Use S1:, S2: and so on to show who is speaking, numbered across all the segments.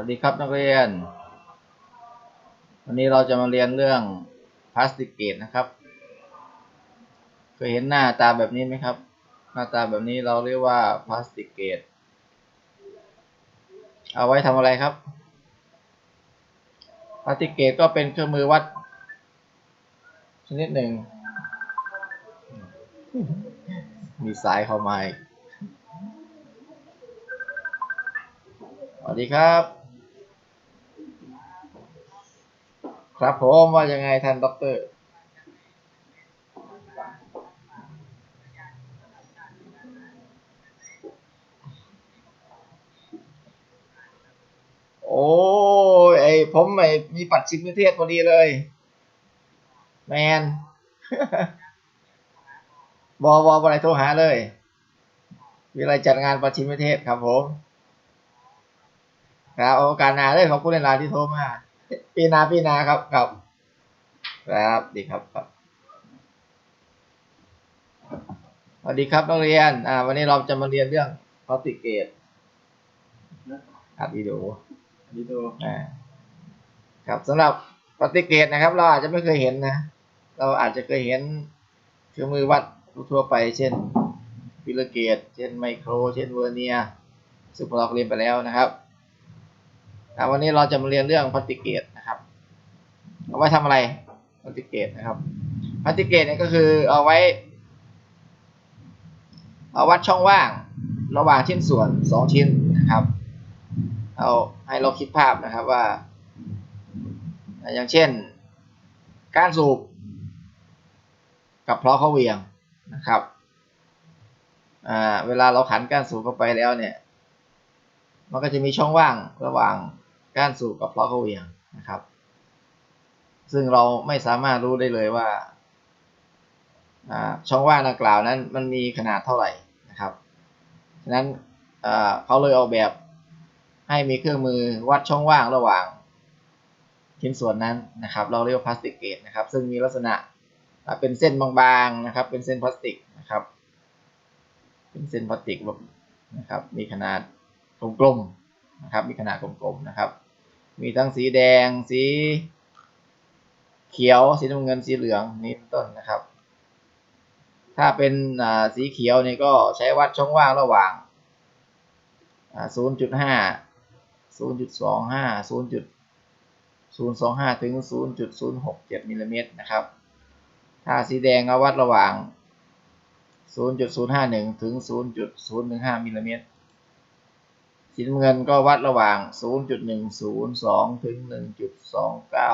S1: วัสดีครับนักเรียน วันนี้เราจะมาเรียนเรื่องพลาสติกเกตนะครับ เคยเห็นหน้าตาแบบนี้ไหมครับ หน้าตาแบบนี้เราเรียกว่าพลาสติกเกต เอาไว้ทำอะไรครับ พลาสติกเกตก็เป็นเครื่องมือวัด ชนิดหนึ่ง มีสายเข้ามาอีกสวัสดีครับ ครับผมว่ายังไงท่านด็อกเตอร์ โอ้ยไอผมไอมีปัดชิมนิเทศพอดีเลย แมนบอบอบอะไรโทรหาเลย วิไลจัดงานประชิมนิเทศครับผม ครับโอกาสหนาเลยขอบคุณในไลน์ที่โทรมาปีหนาปีหนาครับครับครับดีครับครับสวัสดีครับนักเรียนอ่าวันนี้เราจะมาเรียนเรื่องพลาสติกเกตอัดวิดีโอ
S2: วิดีโอ
S1: อ่าครับสำหรับปฏิเกตนะครับ เราอาจจะไม่เคยเห็นนะ เราอาจจะเคยเห็นเครื่องมือวัดทั่วไป เช่นฟิลเกต เช่นไมโคร เช่นเวอร์เนียร์ซึ่งพวกเราเรียนไปแล้วนะครับ อ่าวันนี้เราจะมาเรียนเรื่องปฏิเกตนะครับเอาไว้ทำอะไรปฏิเกตนะครับปฏิเกตเนี่ยก็คือเอาไว้เอาวัดช่องว่างระหว่างชิ้นส่วนสองชิ้นนะครับ เอาให้เราคิดภาพนะครับว่า อย่างเช่น การสูบกับเพลาะเขาเวียงนะครับเวลาเราขันก้านสูบเข้าไปแล้วเนี่ย มันก็จะมีช่องว่างระหว่าง ก้านสูบกับเพลาะเขาเวียงนะครับ ซึ่งเราไม่สามารถรู้ได้เลยว่าช่องว่างดังกล่าวนั้นมันมีขนาดเท่าไหร่นะครับฉะนั้นเขาเลยออกแบบให้มีเครื่องมือวัดช่องว่างระหว่างชิ้นส่วนนั้นนะครับ เราเรียกว่าพลาสติกเกตนะครับ ซึ่งมีลักษณะเป็นเส้นบางๆนะครับ เป็นเส้นพลาสติกนะครับ เป็นเส้นพลาสติกแบบนะครับ มีขนาดกลมๆนะครับ มีขนาดกลมๆนะครับ มีทั้งสีแดง สีเขียว สีน้ำเงิน สีเหลืองนี่ต้นนะครับ ถ้าเป็นสีเขียวนี่ก็ใช้วัดช่องว่างระหว่างศูนย์จุดห้าศูนย์จุดสองห้าศูนย์จุดศูนย์สองห้าถึงศูนย์จุดศูนย์หกเจ็ดมิลลิเมตรนะครับ ถ้าสีแดงเอาวัดระหว่างศูนย์จุดศูนย์ห้าหนึ่งถึงศูนย์จุดศูนย์หนึ่งห้ามิลลิเมตร สีน้ำเงินก็วัดระหว่างศูนย์จุดหนึ่งศูนย์สองถึงหนึ่งจุดสองเก้า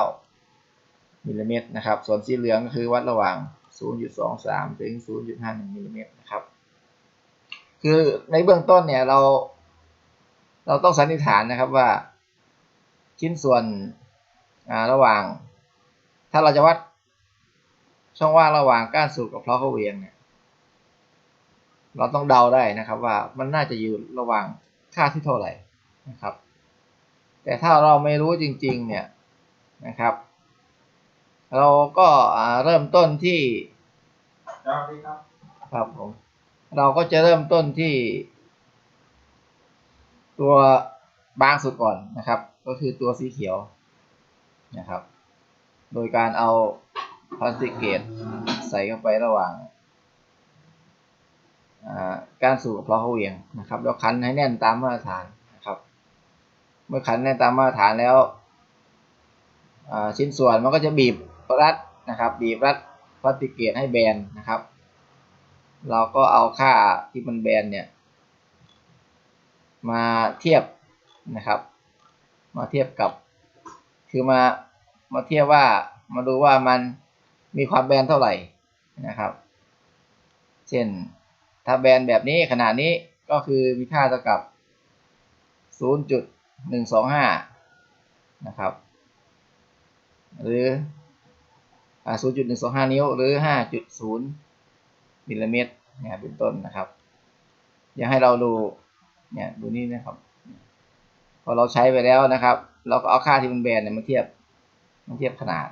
S1: มิลลิเมตรนะครับ ส่วนสีเหลืองก็คือวัดระหว่างศูนย์จุดสองสามถึงศูนย์จุดห้าหนึ่งมิลลิเมตรนะครับ คือในเบื้องต้นเนี่ยเรา เราต้องสันนิษฐานนะครับว่าชิ้นส่วนระหว่าง ถ้าเราจะวัดช่องว่างระหว่างก้านสูบกับเพลาะเขาเวียงเนี่ย เราต้องเดาได้นะครับว่ามันน่าจะอยู่ระหว่าง ค่าที่เท่าไหร่นะครับ แต่ถ้าเราไม่รู้จริงๆเนี่ยนะครับ เราก็เริ่มต้นที่
S2: สวัสดีครับ
S1: ครับผมเราก็จะเริ่มต้นที่ ตัวบางสุดก่อนนะครับ ก็คือตัวสีเขียวนะครับ โดยการเอาพลาสติกเกตใส่เข้าไประหว่าง การสูบเพลาะเขาเวียงนะครับ แล้วคันให้แน่นตามมาตรฐานนะครับ เมื่อคันแน่นตามมาตรฐานแล้วชิ้นส่วนมันก็จะบีบรัดนะครับ บีบรัดพลาสติกเกตให้แบนนะครับ เราก็เอาค่าที่มันแบนเนี่ยมาเทียบนะครับ มาเทียบกับ คือมามาเทียบว่ามาดูว่ามันมีความแบนเท่าไหร่นะครับ เช่น ถ้าแบนแบบนี้ขนาดนี้ก็คือมีค่าเท่ากับ 0.125 นะครับ หรืออ0.125 นิ้วหรือ 5.0 มิลลิเมตรเนี่ยเป็นต้นนะครับอยากให้เราดูเนี่ยดูนี่นะครับพอเราใช้ไปแล้วนะครับ เราก็เอาค่าที่มันแบนเนี่ยมาเทียบมาเทียบขนาด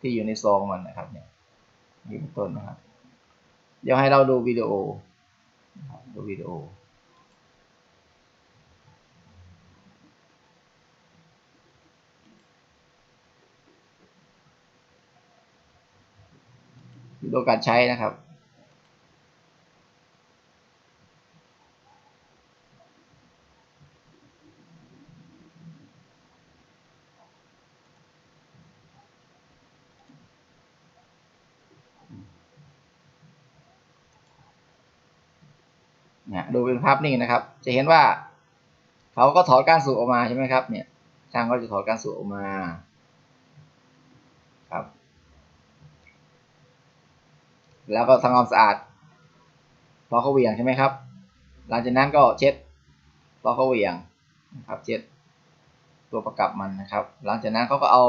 S1: ที่อยู่ในซองมันนะครับเนี่ยนี่เป็นต้นนะครับ เดี๋ยวให้เราดูวิดีโอดูวิดีโอ ดูการใช้นะครับ นี่ยดูเป็นภาพนิ่งนะครับ จะเห็นว่าเขาก็ถอดกานสูบออกมาใช่ไหมครับ เนี่ยช่างก็จะถอดกานสูบออกมาครับ แล้วก็ทำความสะอาดพอเขาเหวี่ยงใช่ไหมครับ หลังจากนั้นก็เช็ดพอเขาเหวี่ยงนะครับ เช็ดตัวประกับมันนะครับ หลังจากนั้นเขาก็เอา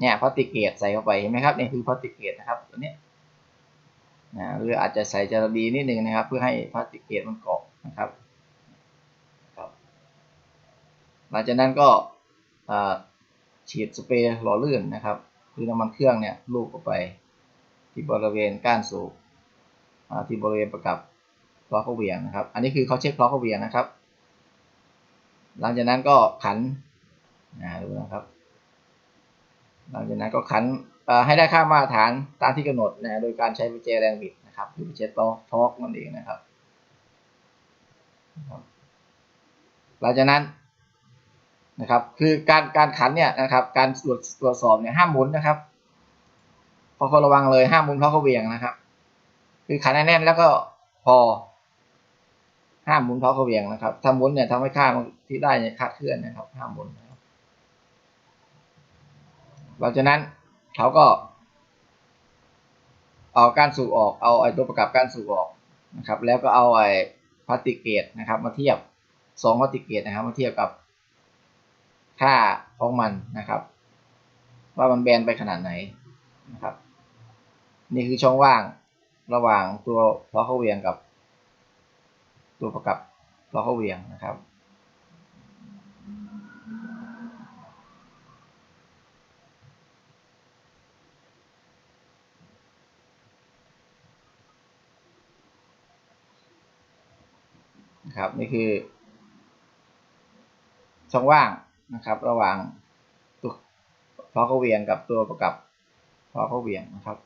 S1: เนี่ยพลาสติกเกตใส่เข้าไปเห็นไหมครับนี่คือพลาสติกเกตนะครับตัวเนี้ย นะหรืออาจจะใส่จาระบีนิดนึงนะครับ เพื่อให้พลาสติกเกตมันเกาะนะครับครับหลังจากนั้นก็อ่าฉีดสเปรย์หล่อลื่นนะครับ คือน้ำมันเครื่องเนี่ยลูบเข้าไป ที่บริเวณก้านสูบอ่าที่บริเวณประกับล้อเข้าเหวี่ยงนะครับ อันนี้คือเขาเช็คล้อเข้าเหวี่ยงนะครับ หลังจากนั้นก็ขันนะดูนะครับ หลังจากนั้นก็ขันเอ่อ ให้ได้ค่ามาตรฐานตามที่กำหนดนะโดยการใช้กุญแจแรงบิดนะครับหรือกุญแจตอกทอกนั่นเองนะครับหลังจากนั้นนะครับคือการการขันเนี่ยนะครับการตรวจตรวจสอบเนี่ยห้ามหมุนนะครับพอระวังเลยห้ามหมุนเพราะเขาเหวี่ยงนะครับ คือขันแน่นแล้วก็พอห้ามหมุนเพราะเขาเหวี่ยงนะครับถ้าหมุนเนี่ยทำให้ค่าที่ได้เนี่ยคาดเคลื่อนนะครับห้ามหมุนหลังจากนั้น เขาก็ เอากานสูบออก เอาไอ้ตัวประกับกานสูบออกนะครับ แล้วก็เอาไอ้พลาสติกเกตนะครับ มาเทียบสองพลาสติกเกตนะครับ มาเทียบกับค่าของมันนะครับ ว่ามันแบนไปขนาดไหนนะครับ นี่คือช่องว่างระหว่างตัวล้อเข้าเวียงกับ ตัวประกับล้อเข้าเวียงนะครับ นะครับ นี่คือ ช่องว่างนะครับ ระหว่างตัวล้อเขาเวียงกับตัวประกับล้อเขาเวียงนะครับ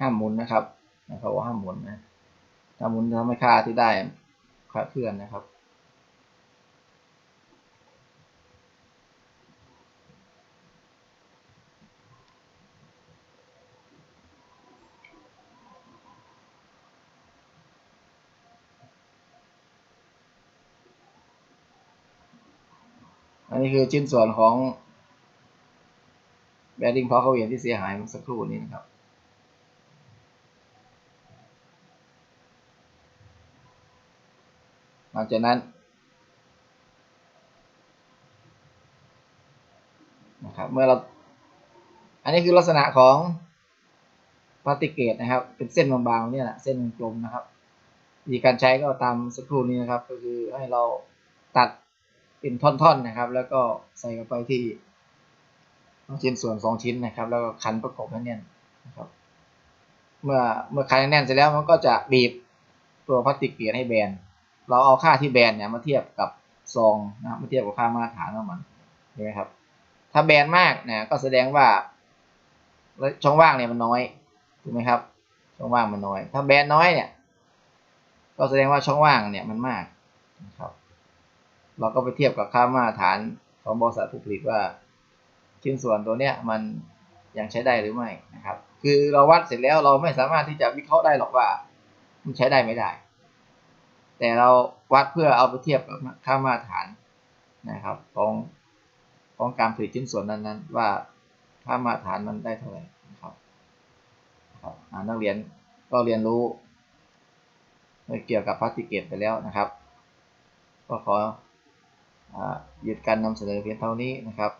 S1: ห้ามหมุนนะครับนะครับว่าห้ามหมุนนะถ้าหมุนทำให้ค่าที่ได้คลาดเคลื่อนนะครับ นนี้คือชิ้นส่วนของแบดดิ้งเพราะเขาเหวียนที่เสียหายเมื่อสักครู่นี้นะครับ หลังจากนั้นนะครับเมื่อเรา อันนี้คือลักษณะของพลาสติกเกตนะครับ เป็นเส้นบางๆเนี่ยแหละเส้นกลมนะครับวิธีการใช้ก็ตามสักครู่นี้นะครับ ก็คือให้เราตัด เป็นท่อนๆนะครับ แล้วก็ใส่เข้าไปที่ชิ้นส่วนสองชิ้นนะครับ แล้วก็คันประกบให้แน่นนะครับ เมื่อเมื่อคันแน่นเสร็จแล้วมันก็จะบีบตัวพลาสติกเปียกตให้แบน เราเอาค่าที่แบนเนี่ยมาเทียบกับซองนะครับมาเทียบกับค่ามาตรฐานของมันเห็นไหมครับ ถ้าแบนมากเนี่ยก็แสดงว่าช่องว่างเนี่ยมันน้อยถูกไหมครับ ช่องว่างมันน้อย ถ้าแบนน้อยเนี่ย ก็แสดงว่าช่องว่างเนี่ยมันมากนะครับ เราก็ไปเทียบกับค่ามาตรฐานของบริษัทผู้ผลิตว่า ชิ้นส่วนตัวเนี้ยมันยังใช้ได้หรือไม่นะครับ คือเราวัดเสร็จแล้วเราไม่สามารถที่จะวิเคราะห์ได้หรอกว่า มันใช้ได้ไม่ได้ แต่เราวัดเพื่อเอาไปเทียบกับค่ามาตรฐานนะครับของของการผลิตชิ้นส่วนนั้นๆ ว่าค่ามาตรฐานมันได้เท่าไหร่นะครับครับนักเรียนก็เรียนรู้เกี่ยวกับพลาสติกเกตไปแล้วนะครับ ก็ขอ หยุดการนำเสนอเพียงเท่านี้นะครับ